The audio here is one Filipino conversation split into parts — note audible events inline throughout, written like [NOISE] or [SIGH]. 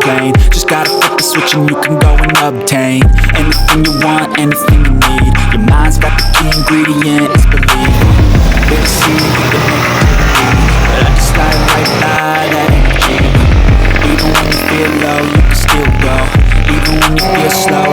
complain. Just gotta flip the switch and you can go and obtain anything you want, anything you need. Your mind's got the key ingredient, it's belief. Better see the negativity, but I just like right by that energy. Even when you feel low, you can still go. Even when you feel slow,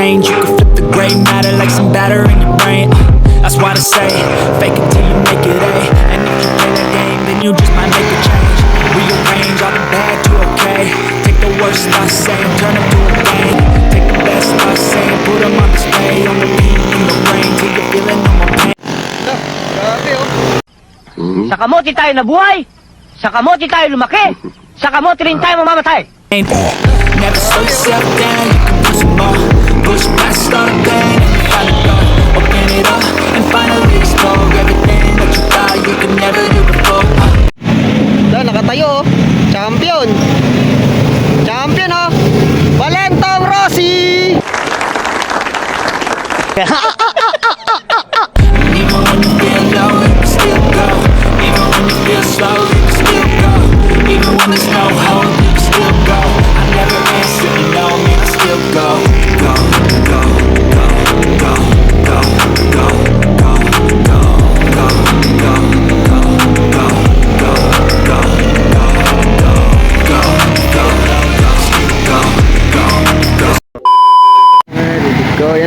change. You could flip the gray matter like some batter in your brain. Uh, That's why they say, fake it till you make it A. And if you play that game, then you just might make a change. Rearrange all the bad to okay. Take the worst I say and turn it to a game. Take the best I say and put 'em on display. On repeat in the brain till you're feeling no more pain. Oh. Sa kamote tayo nabuhay. Sa kamote tayo lumaki. Sa kamote rin tayo mamamatay. Never slow yourself down, tayo, champion.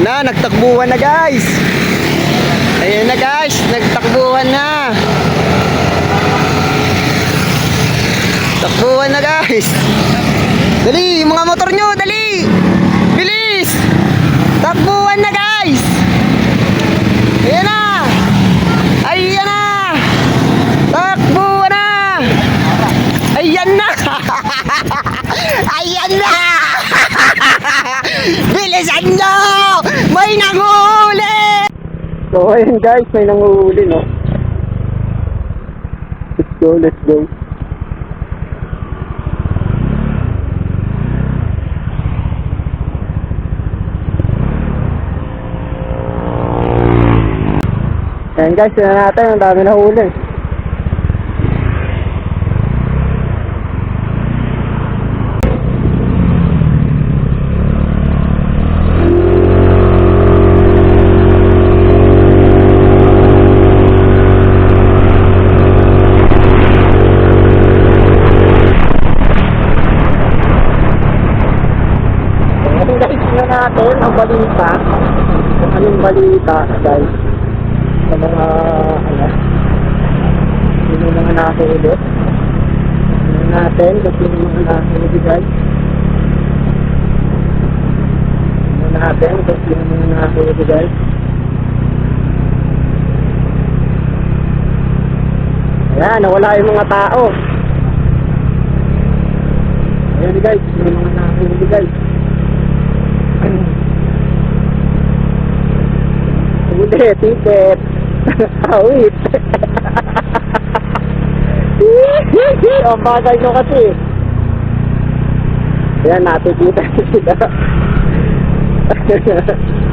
Na, nagtakbuhan na guys. Ayan na guys, nagtakbuhan na. Takbuhan na guys. Dali, mga motor nyo, dali. Bilis. Takbuhan na guys. Ayan na. Ayan na. Takbuhan na. Ayan na. [LAUGHS] Ayan na. [LAUGHS] Bilisan nyo! May nanguhuli! So ayun guys, may nanguhuli no. Let's go, let's go. Ayan guys, sila natin, ang dami na huli. Ating nakikita natin ang balita. Kung anong balita, guys. Sa mga, ano, sino mga nakahuli. Tingnan natin kung sino mga nakahuli, guys. Tingnan natin kung sino mga nakahuli, guys. Ayan, nawala yung mga tao. Ayan guys, yung mga nakahuli guys. Huli, ticket. Awit. Ang bagay nyo kasi. Ayan, nakikita sila. [LAUGHS]